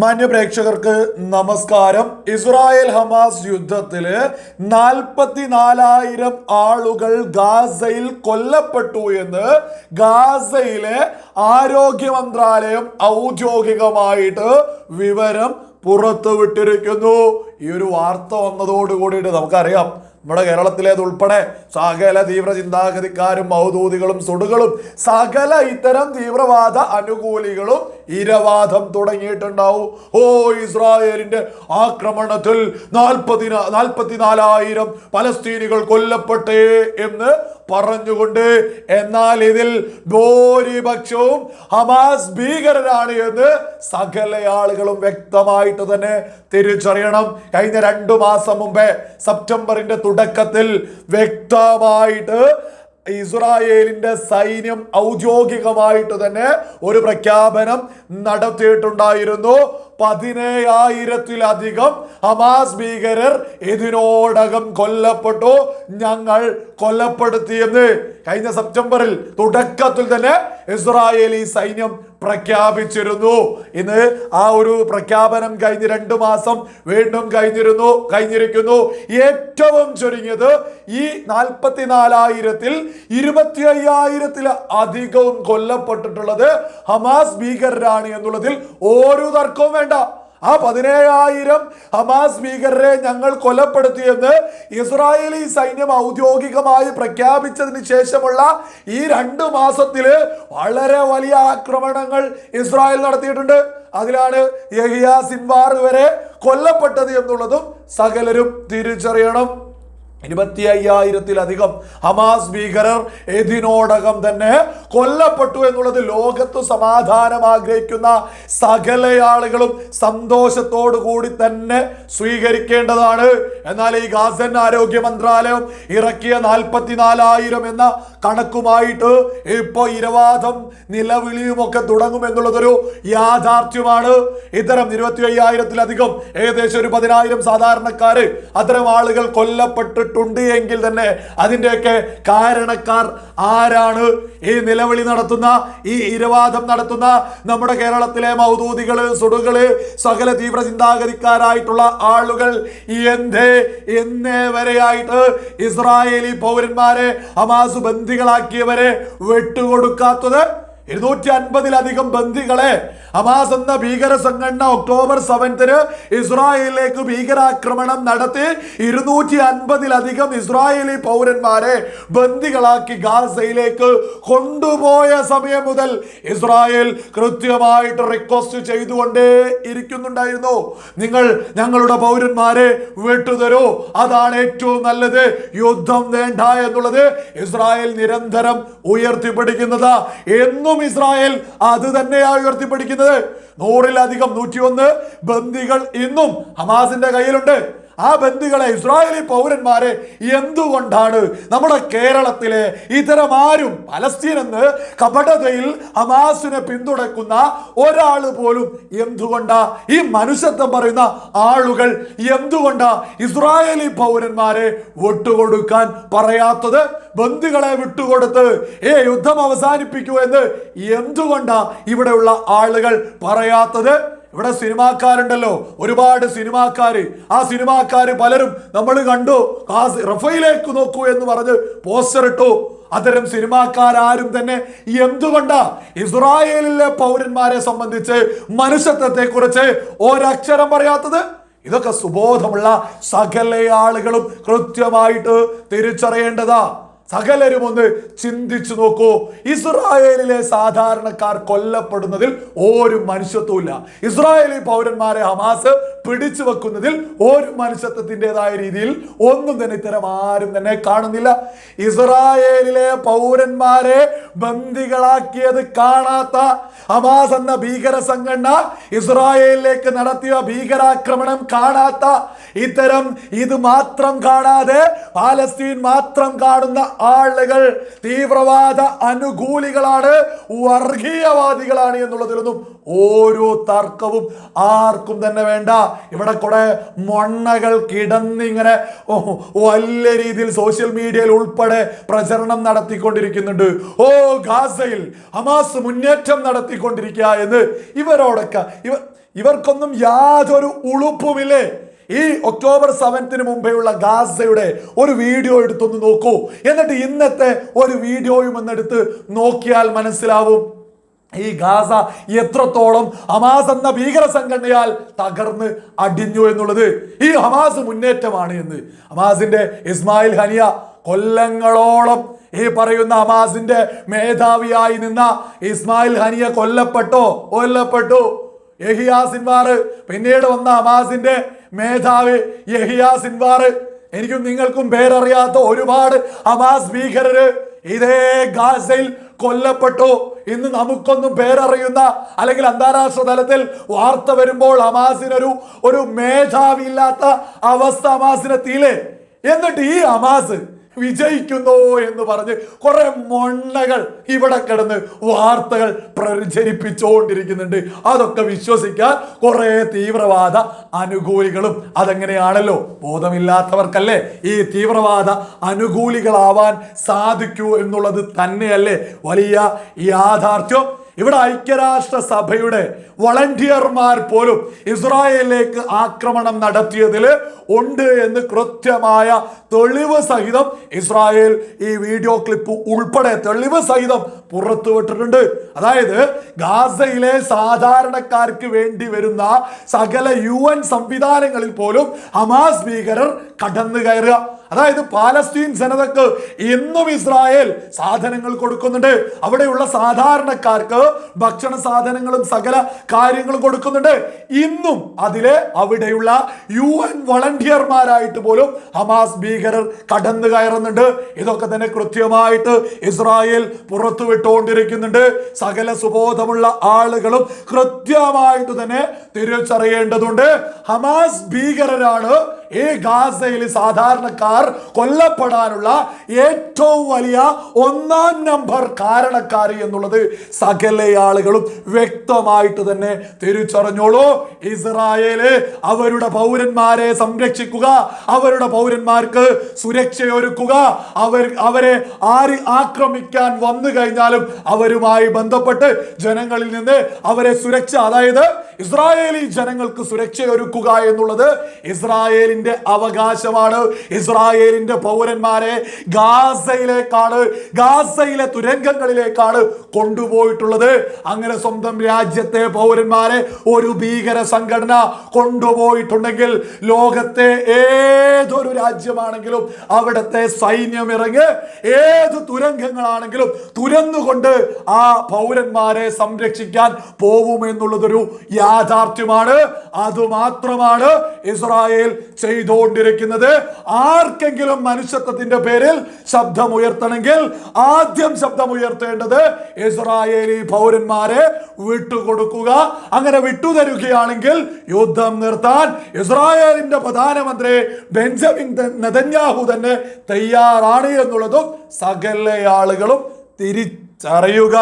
മാന്യ പ്രേക്ഷകർക്ക് നമസ്കാരം. ഇസ്രായേൽ ഹമാസ് യുദ്ധത്തിൽ നാൽപ്പത്തിനാലായിരം ആളുകൾ ഗാസയിൽ കൊല്ലപ്പെട്ടു എന്ന് ഗാസയിലെ ആരോഗ്യ മന്ത്രാലയം ഔദ്യോഗികമായിട്ട് വിവരം പുറത്തുവിട്ടിരിക്കുന്നു. ഈ ഒരു വാർത്ത വന്നതോടുകൂടിയിട്ട് നമുക്കറിയാം. നമ്മുടെ കേരളത്തിലേത് ഉൾപ്പെടെ സകല തീവ്ര ചിന്താഗതിക്കാരും മൗദൂദികളും സുടുകളും സകല ഇത്തരം തീവ്രവാദ അനുകൂലികളും ഇരവാദം തുടങ്ങിയിട്ടുണ്ടാവും. ഓ ഇസ്രായേലിന്റെ ആക്രമണത്തിൽ നാൽപ്പതിന നാൽപ്പത്തിനാലായിരം പലസ്തീനികൾ കൊല്ലപ്പെട്ടേ എന്ന് പറഞ്ഞുകൊണ്ട് എന്നാൽ ഇതിൽ ഭൂരിപക്ഷവും ഹമാസ് ഭീകരരാണ് എന്ന് സകല ആളുകളും വ്യക്തമായിട്ട് തന്നെ തിരിച്ചറിയണം. കഴിഞ്ഞ രണ്ടു മാസം മുമ്പേ സെപ്റ്റംബറിന്റെ തുടക്കത്തിൽ വ്യക്തമായിട്ട് ഇസ്രായേലിന്റെ സൈന്യം ഔദ്യോഗികമായിട്ട് തന്നെ ഒരു പ്രഖ്യാപനം നടത്തിയിട്ടുണ്ടായിരുന്നു. പതിനേഴായിരത്തിലധികം ഹമാസ് ഭീകരർ ഇതിനോടകം കൊല്ലപ്പെട്ടു. ഞങ്ങൾ കൊല്ലപ്പെടുത്തിയെന്ന് കഴിഞ്ഞ സെപ്റ്റംബറിൽ തുടക്കത്തിൽ തന്നെ ഇസ്രായേലി സൈന്യം പ്രഖ്യാപിച്ചിരുന്നു. ഇന്ന് ആ ഒരു പ്രഖ്യാപനം കഴിഞ്ഞ് രണ്ട് മാസം വീണ്ടും കഴിഞ്ഞിരുന്നു കഴിഞ്ഞിരിക്കുന്നു. ഏറ്റവും ചുരുങ്ങിയത് ഈ നാൽപ്പത്തിനാലായിരത്തിൽ ഇരുപത്തി അയ്യായിരത്തിൽ അധികവും കൊല്ലപ്പെട്ടിട്ടുള്ളത് ഹമാസ് ഭീകരരാണ് എന്നുള്ളതിൽ ഒരു തർക്കവും വേണ്ട. ആ പതിനേഴായിരം ഹമാസ് ഭീകരരെ ഞങ്ങൾ കൊലപ്പെടുത്തിയെന്ന് ഇസ്രായേലി സൈന്യം ഔദ്യോഗികമായി പ്രഖ്യാപിച്ചതിന് ശേഷമുള്ള ഈ രണ്ട് മാസത്തിൽ വളരെ വലിയ ആക്രമണങ്ങൾ ഇസ്രായേൽ നടത്തിയിട്ടുണ്ട്. അതിലാണ് യഹിയ സിൻവാർ വരെ കൊല്ലപ്പെട്ടത് എന്നുള്ളതും സകലരും തിരിച്ചറിയണം. ഇരുപത്തി അയ്യായിരത്തിലധികം ഹമാസ് ഭീകരർ ഇതിനോടകം തന്നെ കൊല്ലപ്പെട്ടു എന്നുള്ളത് ലോകത്ത് സമാധാനം ആഗ്രഹിക്കുന്ന സകല ആളുകളും സന്തോഷത്തോടു കൂടി തന്നെ സ്വീകരിക്കേണ്ടതാണ്. എന്നാൽ ഈ ഗാസൻ ആരോഗ്യ മന്ത്രാലയം ഇറക്കിയ നാൽപ്പത്തിനാലായിരം എന്ന കണക്കുമായിട്ട് ഇപ്പോൾ ഇരവാദം നിലവിളിയുമൊക്കെ തുടങ്ങും എന്നുള്ളതൊരു യാഥാർത്ഥ്യമാണ്. ഇത്തരം ഇരുപത്തി അയ്യായിരത്തിലധികം ഏകദേശം ഒരു പതിനായിരം സാധാരണക്കാര് അത്തരം ആളുകൾ കൊല്ലപ്പെട്ടിട്ടുണ്ട് എങ്കിൽ തന്നെ അതിന്റെയൊക്കെ കാരണക്കാർ ആരാണ്? ഈ നിലവിളി നടത്തുന്ന ഈ ഇരവാദം നടത്തുന്ന നമ്മുടെ കേരളത്തിലെ മൗദൂദികൾ സുടുകൾ സകല തീവ്ര ചിന്താഗതിക്കാരായിട്ടുള്ള ആളുകൾ എന്തേ? എന്നേ വരെയായിട്ട് ഇസ്രായേലി പൗരന്മാരെ ഹമാസ് ബന്ധികളാക്കിയവരെ വിട്ടുകൊടുക്കാത്തത് ഇരുന്നൂറ്റി അൻപതിലധികം ബന്ദികളെ ഹമാസ് എന്ന ഭീകര സംഘടന ഒക്ടോബർ സെവൻത്തിന് ഇസ്രായേലിലേക്ക് ഭീകരാക്രമണം നടത്തി ഇരുന്നൂറ്റി അൻപതിലധികം ഇസ്രായേലി പൗരന്മാരെ ബന്ദികളാക്കി ഗാസയിലേക്ക് കൊണ്ടുപോയ സമയം മുതൽ ഇസ്രായേൽ കൃത്യമായിട്ട് റിക്വസ്റ്റ് ചെയ്തുകൊണ്ടേ ഇരിക്കുന്നുണ്ടായിരുന്നു. നിങ്ങൾ ഞങ്ങളുടെ പൗരന്മാരെ വിട്ടുതരൂ. അതാണ് ഏറ്റവും നല്ലത്. യുദ്ധം വേണ്ട എന്നുള്ളത് ഇസ്രായേൽ നിരന്തരം ഉയർത്തിപ്പിടിക്കുന്നത്. എന്നും ഇസ്രായേൽ അത് തന്നെയാണ് ഉയർത്തിപ്പിടിക്കുന്നത്. നൂറിലധികം നൂറ്റിയൊന്ന് ബന്ദികൾ ഇന്നും ഹമാസിന്റെ കയ്യിലുണ്ട്. ആ ബന്ധുക്കളെ ഇസ്രായേലി പൗരന്മാരെ എന്തുകൊണ്ടാണ് നമ്മുടെ കേരളത്തിലെ ഇത്തരം ആരും പലസ്തീൻ എന്ന് കപടതയിൽ ഹമാസിനെ പിന്തുണക്കുന്ന ഒരാൾ പോലും എന്തുകൊണ്ടാ? ഈ മനുഷ്യത്വം പറയുന്ന ആളുകൾ എന്തുകൊണ്ടാ ഇസ്രായേലി പൗരന്മാരെ വിട്ടുകൊടുക്കാൻ പറയാത്തത്? ബന്ധുക്കളെ വിട്ടുകൊടുത്ത് ഏ യുദ്ധം അവസാനിപ്പിക്കൂ എന്ന് എന്തുകൊണ്ടാ ഇവിടെയുള്ള ആളുകൾ പറയാത്തത്? ഇവിടെ സിനിമാക്കാരുണ്ടല്ലോ ഒരുപാട് സിനിമാക്കാര്. ആ സിനിമാക്കാര് പലരും നമ്മൾ കണ്ടു. ആ റഫയിലേക്ക് നോക്കൂ എന്ന് പറഞ്ഞ് പോസ്റ്റർ ഇട്ടു. അത്തരം സിനിമാക്കാരും തന്നെ എന്തുകൊണ്ടാ ഇസ്രായേലിലെ പൗരന്മാരെ സംബന്ധിച്ച് മനുഷ്യത്വത്തെ കുറിച്ച് ഒരക്ഷരം പറയാത്തത്? ഇതൊക്കെ സുബോധമുള്ള സകല ആളുകളും കൃത്യമായിട്ട് തിരിച്ചറിയേണ്ടതാ. സകലരും ഒന്ന് ചിന്തിച്ചു നോക്കൂ. ഇസ്രായേലിലെ സാധാരണക്കാർ കൊല്ലപ്പെടുന്നതിൽ ഒരു മനുഷ്യത്വമില്ല ഇസ്രായേലി പൗരന്മാരെ ഹമാസ് പിടിച്ചു വെക്കുന്നതിൽ ഒരു മനുഷ്യത്വത്തിന്റെതായ രീതിയിൽ ഒന്നും തന്നെ ഇത്തരം ആരും തന്നെ കാണുന്നില്ല. ഇസ്രായേലിലെ പൗരന്മാരെ ബന്ദികളാക്കിയത് കാണാത്ത ഹമാസ് എന്ന ഭീകര സംഘടന ഇസ്രായേലിലേക്ക് നടത്തിയ ഭീകരാക്രമണം കാണാത്ത. ഇത്തരം ഇത് മാത്രം കാണാതെ പാലസ്തീൻ മാത്രം കാണുന്ന ആളുകൾ തീവ്രവാദ അനുകൂലികളാണ് വർഗീയവാദികളാണ് എന്നുള്ളതിലൊന്നും ഓരോ തർക്കവും ആർക്കും തന്നെ വേണ്ട. ഇവിടെ കുറെ മൊണ്ണകൾ കിടന്നിങ്ങനെ വലിയ രീതിയിൽ സോഷ്യൽ മീഡിയയിൽ ഉൾപ്പെടെ പ്രചരണം നടത്തിക്കൊണ്ടിരിക്കുന്നുണ്ട്. ഓ ഗാസയിൽ ഹമാസ് മുന്നേറ്റം നടത്തിക്കൊണ്ടിരിക്കുക എന്ന് ഇവരോടൊക്കെ ഇവ ഇവർക്കൊന്നും യാതൊരു ഉളുപ്പുമില്ലേ? ഈ ഒക്ടോബർ സെവൻത്തിന് മുമ്പെയുള്ള ഗാസയുടെ ഒരു വീഡിയോ എടുത്തൊന്ന് നോക്കൂ. എന്നിട്ട് ഇന്നത്തെ ഒരു വീഡിയോയും ഒന്നെടുത്ത് നോക്കിയാൽ മനസ്സിലാവും. ഈ ഗാസ എത്രത്തോളം ഹമാസ് എന്ന ഭീകര സംഘടനയാൽ തകർന്ന് അടിഞ്ഞു എന്നുള്ളത്. ഈ ഹമാസ് മുന്നേറ്റമാണ് എന്ന്. ഹമാസിന്റെ ഇസ്മായിൽ ഹനിയ കൊല്ലങ്ങളോളം ഈ പറയുന്ന ഹമാസിന്റെ മേധാവിയായി നിന്ന ഇസ്മായിൽ ഹനിയ കൊല്ലപ്പെട്ടോ? കൊല്ലപ്പെട്ടു. യഹിയാ സിൻവാർ പിന്നീട് വന്ന ഹമാസിന്റെ മേധാവി യഹിയാ സിൻവാർ എനിക്കും നിങ്ങൾക്കും പേരറിയാത്ത ഒരുപാട് ഹമാസ് ഭീകരര് ഇതേ ഗാസയിൽ കൊല്ലപ്പെട്ടു. ഇന്ന് നമുക്കൊന്നും പേരറിയുന്ന അല്ലെങ്കിൽ അന്താരാഷ്ട്ര തലത്തിൽ വാർത്ത വരുമ്പോൾ ഹമാസിനൊരു ഒരു മേധാവിയില്ലാത്ത അവസ്ഥ ഹമാസിനെത്തിയില്ലേ? എന്നിട്ട് ഈ ഹമാസ് വിജയിക്കുന്നു എന്ന് പറഞ്ഞ് കുറെ മൊണ്ണകൾ ഇവിടെ കിടന്ന് വാർത്തകൾ പ്രചരിപ്പിച്ചുകൊണ്ടിരിക്കുന്നുണ്ട്. അതൊക്കെ വിശ്വസിക്കാൻ കുറെ തീവ്രവാദ അനുകൂലികളും അതെങ്ങനെയാണല്ലോ? ബോധമില്ലാത്തവർക്കല്ലേ ഈ തീവ്രവാദ അനുകൂലികളാവാൻ സാധിക്കൂ എന്നുള്ളത് തന്നെയല്ലേ വലിയ യാഥാർത്ഥ്യം? ഇവിടെ ഐക്യരാഷ്ട്ര സഭയുടെ വളണ്ടിയർമാർ പോലും ഇസ്രായേലിലേക്ക് ആക്രമണം നടത്തിയതിൽ ഉണ്ട് എന്ന് കൃത്യമായ തെളിവ് സഹിതം ഇസ്രായേൽ ഈ വീഡിയോ ക്ലിപ്പ് ഉൾപ്പെടെ തെളിവ് സഹിതം പുറത്തുവിട്ടിട്ടുണ്ട് അതായത് ഗാസയിലെ സാധാരണക്കാർക്ക് വേണ്ടി വരുന്ന സകല യു എൻ സംവിധാനങ്ങളിൽ പോലും ഹമാസ് ഭീകരർ കടന്നു കയറുക. അതായത് പാലസ്തീൻ ജനതക്ക് ഇന്നും ഇസ്രായേൽ സാധനങ്ങൾ കൊടുക്കുന്നുണ്ട്. അവിടെയുള്ള സാധാരണക്കാർക്ക് ഭക്ഷണ സാധനങ്ങളും സകല കാര്യങ്ങളും കൊടുക്കുന്നുണ്ട്. ഇന്നും അതിലെ അവിടെയുള്ള യു എൻ വളണ്ടിയർമാരായിട്ട് പോലും ഹമാസ് ഭീകരർ കടന്നു കയറുന്നുണ്ട്. ഇതൊക്കെ തന്നെ കൃത്യമായിട്ട് ഇസ്രായേൽ പുറത്തുവിട്ടുകൊണ്ടിരിക്കുന്നുണ്ട് സകല സുബോധമുള്ള ആളുകളും കൃത്യമായിട്ട് തന്നെ തിരിച്ചറിയേണ്ടതുണ്ട്. ഹമാസ് ഭീകരരാണ് ഈ ഗാസയിൽ സാധാരണക്കാർ കൊല്ലപ്പെടാനുള്ള ഏറ്റവും വലിയ ഒന്നാം നമ്പർ കാരണക്കാരി എന്നുള്ളത് സകല ആളുകളും വ്യക്തമായിട്ട് തന്നെ തിരിച്ചറിഞ്ഞോളൂ. ഇസ്രായേൽ അവരുടെ പൗരന്മാരെ സംരക്ഷിക്കുക അവരുടെ പൗരന്മാർക്ക് സുരക്ഷയൊരുക്കുക അവർ അവരെ ആര് ആക്രമിക്കാൻ വന്നു കഴിഞ്ഞാലും അവരുമായി ബന്ധപ്പെട്ട് ജനങ്ങളിൽ നിന്ന് അവരെ സുരക്ഷ അതായത് ഇസ്രായേലി ജനങ്ങൾക്ക് സുരക്ഷയൊരുക്കുക എന്നുള്ളത് ഇസ്രായേലിന്റെ അവകാശമാണ്. ഇസ്രായേലിന്റെ പൗരന്മാരെ ഗാസയിലേക്കാണ് ഗാസയിലെ തുരങ്കങ്ങളിലേക്കാണ് കൊണ്ടുപോയിട്ടുള്ളത്. അങ്ങനെ സ്വന്തം രാജ്യത്തെ പൗരന്മാരെ ഒരു ഭീകര സംഘടന കൊണ്ടുപോയിട്ടുണ്ടെങ്കിൽ ലോകത്തെ ഏതൊരു രാജ്യമാണെങ്കിലും അവിടുത്തെ സൈന്യം ഇറങ്ങി ഏത് തുരങ്കങ്ങളാണെങ്കിലും തുരന്നുകൊണ്ട് ആ പൗരന്മാരെ സംരക്ഷിക്കാൻ പോവുമെന്നുള്ളതൊരു യാഥാർത്ഥ്യമാണ്. അതുമാത്രമാണ് ഇസ്രായേൽ ചെയ്തുകൊണ്ടിരിക്കുന്നത്. ആർക്കെങ്കിലും മനുഷ്യത്വത്തിന്റെ പേരിൽ ശബ്ദമുയർത്തണമെങ്കിൽ ആദ്യം ശബ്ദമുയർത്തേണ്ടത് ഇസ്രായേലി പൗരന്മാരെ വിട്ടുകൊടുക്കുക. അങ്ങനെ വിട്ടുതരുകയാണെങ്കിൽ യുദ്ധം നിർത്താൻ ഇസ്രായേലിന്റെ പ്രധാനമന്ത്രി ബെഞ്ചമിൻ നെതന്യാഹു തന്നെ തയ്യാറാണ് എന്നുള്ളതും സകല ആളുകളും തിരിച്ചറിയുക.